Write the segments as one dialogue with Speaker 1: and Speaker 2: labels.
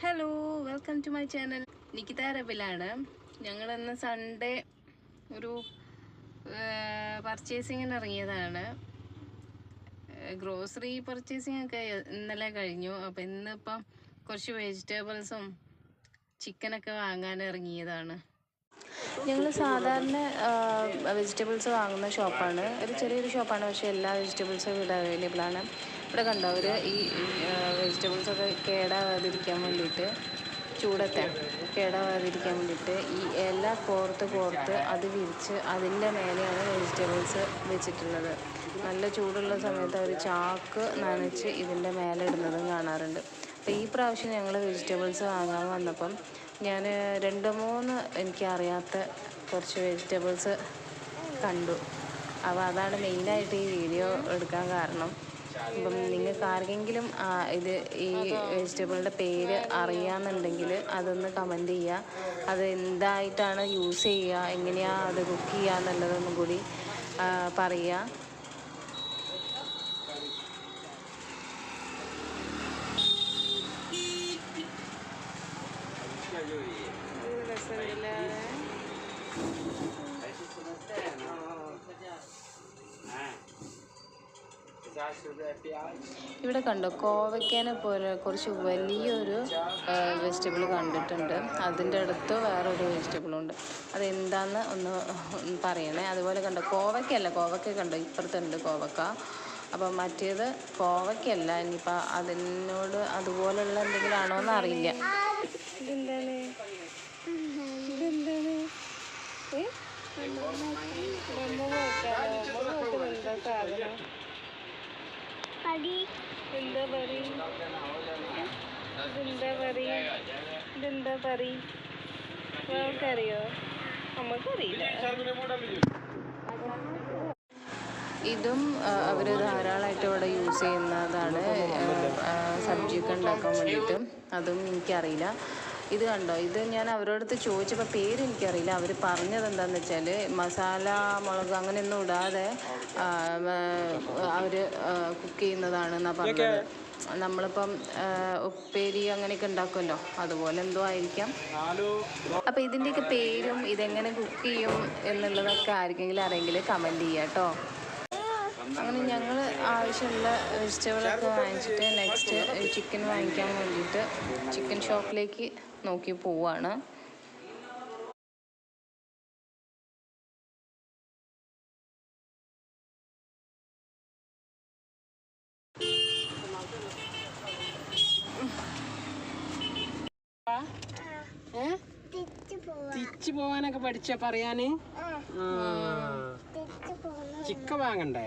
Speaker 1: Hello welcome to my channel Nikita അറബിലാണ് ഞങ്ങൾ ഇന്ന് Sunday ഒരു പർച്ചേസിങ്ങിന് ഇറങ്ങിയതാണ്. ഗ്രോസറി പർച്ചേസിംഗ് ഒക്കെ ഇന്നലെ കഴിഞ്ഞു. അപ്പം ഇന്നിപ്പം കുറച്ച് വെജിറ്റബിൾസും ചിക്കനൊക്കെ വാങ്ങാൻ ഇറങ്ങിയതാണ്. ഞങ്ങൾ സാധാരണ വെജിറ്റബിൾസ് വാങ്ങുന്ന ഷോപ്പാണ് ഒരു ചെറിയൊരു ഷോപ്പാണ് പക്ഷേ എല്ലാ വെജിറ്റബിൾസും ഇവിടെ അവൈലബിൾ ആണ്. ഇവിടെ കണ്ടോ അവർ ഈ വെജിറ്റബിൾസൊക്കെ കേടാവാതിരിക്കാൻ വേണ്ടിയിട്ട് ചൂടത്തെ കേടാവാതിരിക്കാൻ വേണ്ടിയിട്ട് ഈ ഇല കോർത്ത് കോർത്ത് അത് വിരിച്ച് അതിന്റെ മേലെയാണ് വെജിറ്റബിൾസ് വെച്ചിട്ടുള്ളത്. നല്ല ചൂടുള്ള സമയത്ത് അവർ ചാക്ക് നനച്ച് ഇതിന്റെ മേലെ ഇടുന്നതും കാണാറുണ്ട്. അപ്പോൾ ഈ പ്രാവശ്യം ഞങ്ങൾ വെജിറ്റബിൾസ് വാങ്ങാൻ വന്നപ്പം ഞാൻ രണ്ട് മൂന്ന് എനിക്കറിയാത്ത കുറച്ച് വെജിറ്റബിൾസ് കണ്ടു. അപ്പോൾ അതാണ് മെയിനായിട്ട് ഈ വീഡിയോ എടുക്കാൻ കാരണം. അപ്പം നിങ്ങൾക്ക് ആർക്കെങ്കിലും ഇത് ഈ വെജിറ്റബിളിന്റെ പേര് അറിയാമെന്നുണ്ടെങ്കിൽ അതൊന്ന് കമന്റ് ചെയ്യുക. അത് എന്തായിട്ടാണ് യൂസ് ചെയ്യുക എങ്ങനെയാണ് അത് കുക്ക് ചെയ്യുക എന്നുള്ളതൊന്നും കൂടി പറയുക. ഇവിടെ കണ്ടോ കോവയ്ക്കാനെ പോലെ കുറച്ച് വലിയൊരു വെജിറ്റബിൾ കണ്ടിട്ടുണ്ട്. അതിന്റെ അടുത്ത് വേറൊരു വെജിറ്റബിളുണ്ട് ഉണ്ട്. അതെന്താന്ന് ഒന്ന് പറയണേ. അതുപോലെ കണ്ടോ കോവയ്ക്കല്ല കോവയ്ക്ക കണ്ടോ ഇപ്പുറത്തുണ്ട് കോവക്ക അപ്പോൾ മറ്റേത് കോവയ്ക്കല്ല ഇനിയിപ്പോൾ അതിനോട് അതുപോലുള്ള എന്തെങ്കിലും ആണോ എന്ന് അറിയില്ല. ഇതെന്താണ്? നോക്കാം. എന്താ സാധനം ഇതെന്താ പറ ഇതെന്താ പറ നമുക്കറിയോ നമുക്കറിയില്ല. ഇതും അവർ ധാരാളമായിട്ട് ഇവിടെ യൂസ് ചെയ്യുന്നതാണ് സബ്ജിയൊക്കെ ഉണ്ടാക്കാൻ വേണ്ടിയിട്ട്. അതും എനിക്കറിയില്ല. ഇത് കണ്ടോ? ഇത് ഞാൻ അവരോട് അടുത്ത് ചോദിച്ചപ്പോൾ പേര് എനിക്കറിയില്ല അവർ പറഞ്ഞത് എന്താണെന്ന് വെച്ചാൽ മസാല മുളക് അങ്ങനെ ഒന്നും ഇടാതെ അവർ കുക്ക് ചെയ്യുന്നതാണെന്നാണ് പറഞ്ഞത്. നമ്മളിപ്പം ഉപ്പേരി അങ്ങനെയൊക്കെ ഉണ്ടാക്കുമല്ലോ? അതുപോലെ എന്തോ ആയിരിക്കാം. അപ്പോൾ ഇതിന്റെയൊക്കെ പേരും ഇതെങ്ങനെ കുക്ക് ചെയ്യും എന്നുള്ളതൊക്കെ ആർക്കെങ്കിലും അറിയെങ്കിൽ കമന്റ് ചെയ്യാം കേട്ടോ അങ്ങനെ ഞങ്ങൾ ആവശ്യമുള്ള വെജിറ്റബിളൊക്കെ വാങ്ങിച്ചിട്ട് നെക്സ്റ്റ് ചിക്കൻ വാങ്ങിക്കാൻ വേണ്ടിയിട്ട് ചിക്കൻ ഷോപ്പിലേക്ക് നോക്കി പോവാണ്.
Speaker 2: തിരിച്ചു പോവാനൊക്കെ പഠിച്ച പറയാന്? ചിക്ക വാങ്ങണ്ടേ?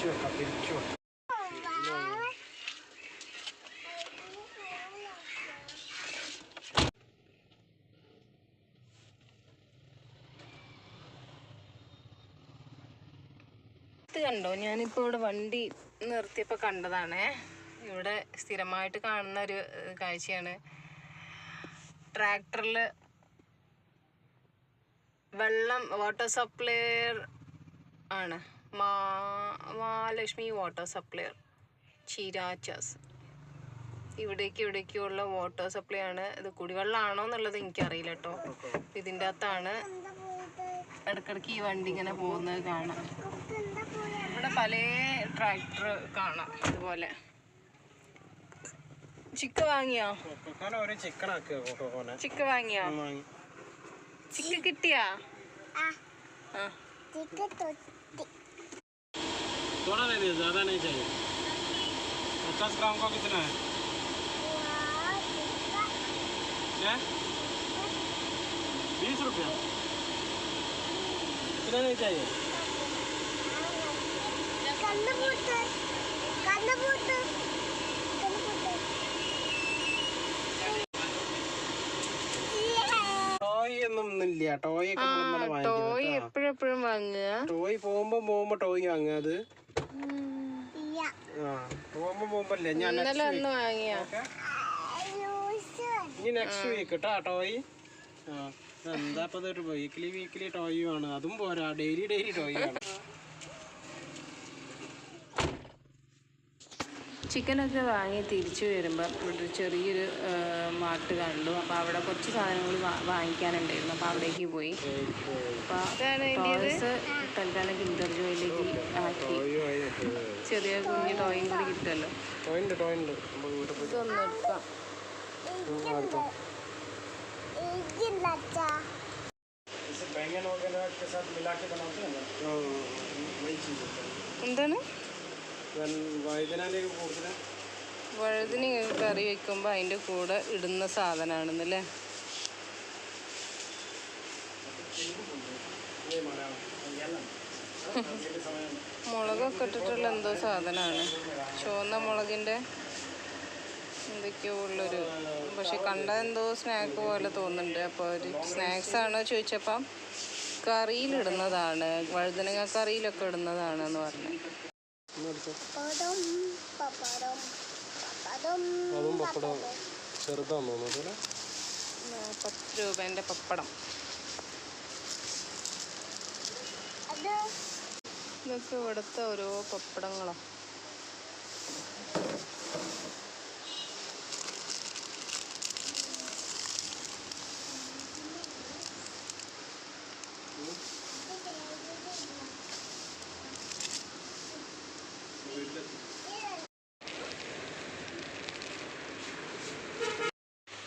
Speaker 3: തിരിച്ചു വെക്കാം തിരിച്ചു
Speaker 1: കണ്ടോ? ഞാനിപ്പോൾ ഇവിടെ വണ്ടി നിർത്തിയപ്പോൾ കണ്ടതാണേ. ഇവിടെ സ്ഥിരമായിട്ട് കാണുന്ന ഒരു കാഴ്ചയാണ്. ട്രാക്ടറിൽ വെള്ളം വാട്ടർ സപ്ലൈ ആണ്. മാ മഹാലക്ഷ്മി വാട്ടർ സപ്ലയർ ചീരാച്ചാസ് ഇവിടേക്ക് ഇവിടേക്കുള്ള വാട്ടർ സപ്ലൈ ആണ്. ഇത് കുടിവെള്ളമാണോ എന്നുള്ളത് എനിക്കറിയില്ല കേട്ടോ. ഇതിന്റെ അകത്താണ് ഇടക്കിടക്ക് ഈ വണ്ടി ഇങ്ങനെ പോകുന്നത് കാണാം. ഇവിടെ പല ട്രാക്ടർ കാണാം ഇതുപോലെ. ചിക്ക വാങ്ങിയോ? ചിക്ക് വാങ്ങിയോ?
Speaker 3: ചിക്ക്
Speaker 1: ചിക്ക കിട്ടിയാ? ആ.
Speaker 3: थोड़ा दे दीजिए ज़्यादा नहीं चाहिए पचास ग्राम का कितना है क्या बीस रुपया कितना नहीं चाहिए
Speaker 2: ടോയ് ഒന്നും ഇല്ല ടോയ് ഒക്കെ നമ്മൾ ഇന്നലെ
Speaker 1: ടോയ്
Speaker 2: വാങ്ങിക്കുന്നത്
Speaker 1: എപ്പോഴെപ്പോഴും വാങ്ങുക
Speaker 2: ടോയ് പോകുമ്പോ പോകുമ്പോ ടോയ് വാങ്ങുക അത് ആ പോകുമ്പോ ഞാൻ ഇനി നെക്സ്റ്റ് വീക്ക് കേട്ടോ ടോയ്. എന്താ ഇപ്പൊ ഇതൊരു വീക്കിലി വീക്കിലി ടോയ് ആണ്. അതും പോരാ. ഡെയിലി ഡെയിലി ടോയ് ആണ്.
Speaker 1: ചിക്കനൊക്കെ വാങ്ങി തിരിച്ചു വരുമ്പോൾ ഇവിടെ ഒരു ചെറിയൊരു മാർട്ട് കണ്ടു. അപ്പോൾ അവിടെ കുറച്ച് സാധനങ്ങൾ വാങ്ങിക്കാനുണ്ടായിരുന്നു. അപ്പോൾ അവിടേക്ക് പോയി. അപ്പോൾ ടോയ്സ് തൽക്കാലം കിൻഡർ ജോയിലേക്ക് ആക്കി ചെറിയ കുഞ്ഞ് ടോയും കൂടി കിട്ടുമല്ലോ
Speaker 2: ടോയ് ഉണ്ട് ടോയ് ഉണ്ട് നമ്മൾ വീട്ടിൽ പോയി
Speaker 1: ഇതൊന്നും എടുക്കാം
Speaker 2: बैंगन वगैरह के साथ मिला के बनाते हैं ना वही चीज़ होता
Speaker 1: എന്താണ്
Speaker 2: है വൈദ്യനാലേക്ക് കൂടുതൽ
Speaker 1: വഴുതിന് കറി വെക്കുമ്പോൾ അതിൻ്റെ കൂടെ ഇടുന്ന സാധനമാണെന്നല്ലേ മുളകൊക്കെ ഇട്ടിട്ടുള്ള എന്തോ സാധനമാണ്. ചുവന്ന മുളകിന്റെ എന്തൊക്കെയോ ഉള്ളൊരു പക്ഷെ കണ്ട എന്തോ സ്നാക്ക് പോലെ തോന്നുന്നുണ്ട്. അപ്പോൾ ഒരു സ്നാക്സ് ആണോ ചോദിച്ചപ്പം കറിയിലിടുന്നതാണ് വഴുതനങ്ങ കറിയിലൊക്കെ ഇടുന്നതാണ് എന്ന് പറഞ്ഞു
Speaker 2: അതും പപ്പടം അല്ലേ?
Speaker 1: പത്ത് രൂപേന്റെ പപ്പടം. ഇതൊക്കെ ഇവിടുത്തെ ഓരോ പപ്പടങ്ങളാണ്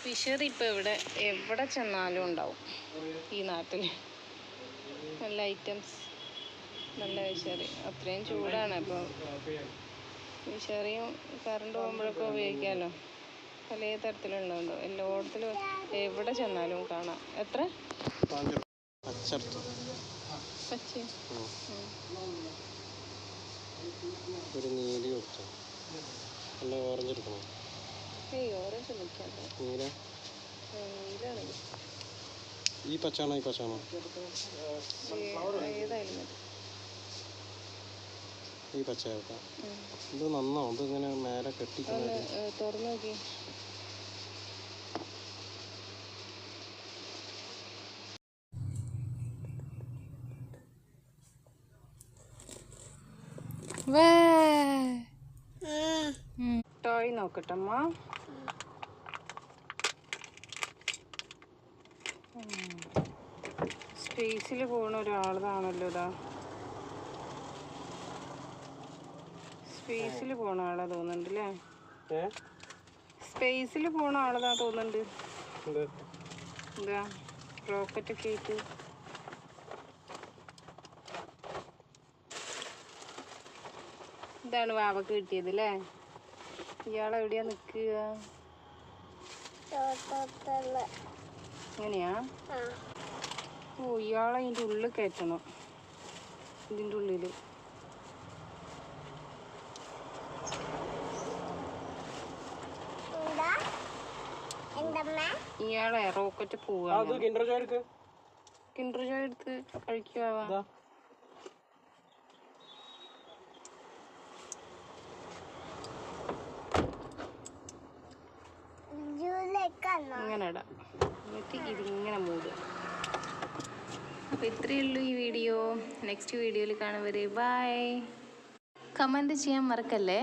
Speaker 1: ഫിഷറി ഇപ്പോൾ ഇവിടെ എവിടെ ചെന്നാലും ഉണ്ടാവും ഈ നാട്ടിൽ നല്ല ഐറ്റംസ് നല്ല വിശറി അത്രയും ചൂടാണ്. അപ്പോൾ വിശറിയും കറണ്ട് പോകുമ്പോഴൊക്കെ ഉപയോഗിക്കാമല്ലോ പല തരത്തിലുള്ളതുണ്ട്. എല്ലായിടത്തിലും എവിടെ ചെന്നാലും കാണാം. എത്ര?
Speaker 2: പാഞ്ച് അച്ചടുത്ത്
Speaker 1: പച്ച
Speaker 2: ഒരു നീലി കൊടുത്തു നല്ല ഓറഞ്ച് എടുക്കണം.
Speaker 1: ഏയ് ഓറഞ്ച് നിൽക്കാട്ടോ
Speaker 2: നീല?
Speaker 1: നീലാണെങ്കിൽ
Speaker 2: ഈ പച്ചാണോ ഈ പച്ചാണോ
Speaker 1: ഏതായാലും
Speaker 2: ഈ പച്ച കേട്ടോ ഇത് നന്നാവും. ഇത് ഇങ്ങനെ മേലെ കെട്ടിക്കുന്നത്
Speaker 1: തുറന്ന് നോക്കി. ടോയ് നോക്കട്ടമ്മ. സ്പേസിൽ പോണ ഒരാളതാണല്ലോ ഇതാ. സ്പേസിൽ പോണ ആളാ തോന്നുന്നുണ്ട് അല്ലേ സ്പേസിൽ പോണ ആളതാ തോന്നുന്നുണ്ട്.
Speaker 2: എന്ത്?
Speaker 1: റോക്കറ്റ് ഒക്കെ ആയിട്ട്. ഇതാണ് വാവക്ക് കിട്ടിയത് അല്ലേ ഇയാൾ എവിടെയാ നിൽക്കുക? അങ്ങനെയാ ഓ ഇയാളെ ഇതിന്റെ ഉള്ളിൽ കയറ്റണം. ഇതിന്റെ ഉള്ളിൽ ഇയാളെ റോക്കറ്റ് പോവാ
Speaker 2: കിൻഡർ ജോയ്
Speaker 1: എടുത്ത് ഇങ്ങനെ ഇടാം എന്നിട്ട് ഇതിങ്ങനെ മൂടുക. അപ്പോൾ ഇത്രയേ ഉള്ളൂ ഈ വീഡിയോ. നെക്സ്റ്റ് വീഡിയോയിൽ കാണുവരെ ബൈ കമന്റ് ചെയ്യാൻ മറക്കല്ലേ?